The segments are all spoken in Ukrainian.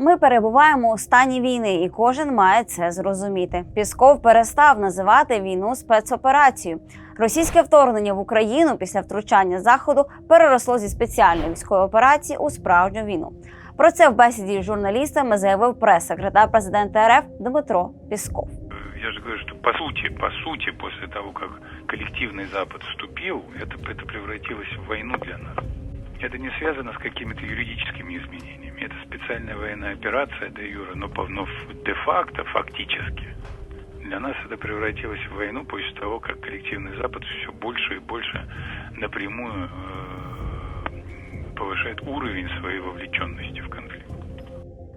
Ми перебуваємо у стані війни, і кожен має це зрозуміти. Пісков перестав називати війну спецоперацією. Російське вторгнення в Україну після втручання заходу переросло зі спеціальної військової операції у справжню війну. Про це в бесіді з журналістами заявив прес-секретар президента РФ Дмитро Пісков. Я же говорю, что по сути, по сути, после того, как коллективный Запад вступил, это, это превратилось в войну для нас. Это не связано с какими-то юридическими изменениями. Это специальная военная операция де юра, но, но де-факто, фактически, для нас это превратилось в войну после того, как коллективный Запад все больше и больше напрямую э, повышает уровень своей вовлеченности в конфликт.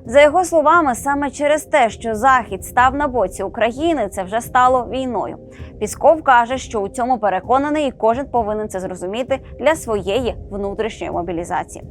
За його словами, саме через те, що Захід став на боці України, це вже стало війною. Пісков каже, що у цьому переконаний, і кожен повинен це зрозуміти для своєї внутрішньої мобілізації.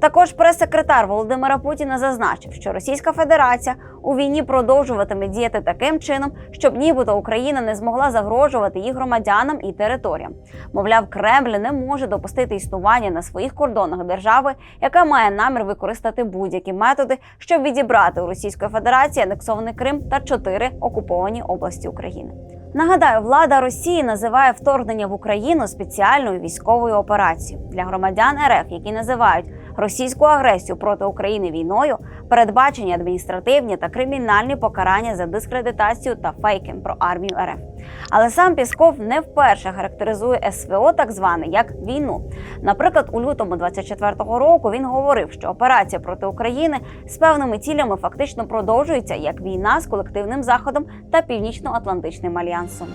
Також прес-секретар Володимира Путіна зазначив, що Російська Федерація у війні продовжуватиме діяти таким чином, щоб нібито Україна не змогла загрожувати їх громадянам і територіям. Мовляв, Кремль не може допустити існування на своїх кордонах держави, яка має намір використати будь-які методи, щоб відібрати у Російської Федерації анексований Крим та чотири окуповані області України. Нагадаю, влада Росії називає вторгнення в Україну спеціальною військовою операцією для громадян РФ, які називають російську агресію проти України війною, передбачені адміністративні та кримінальні покарання за дискредитацію та фейки про армію РФ. Але сам Пісков не вперше характеризує СВО так зване як війну. Наприклад, у лютому 24-го року він говорив, що операція проти України з певними цілями фактично продовжується як війна з колективним заходом та північно-атлантичним альянсом. Yansın.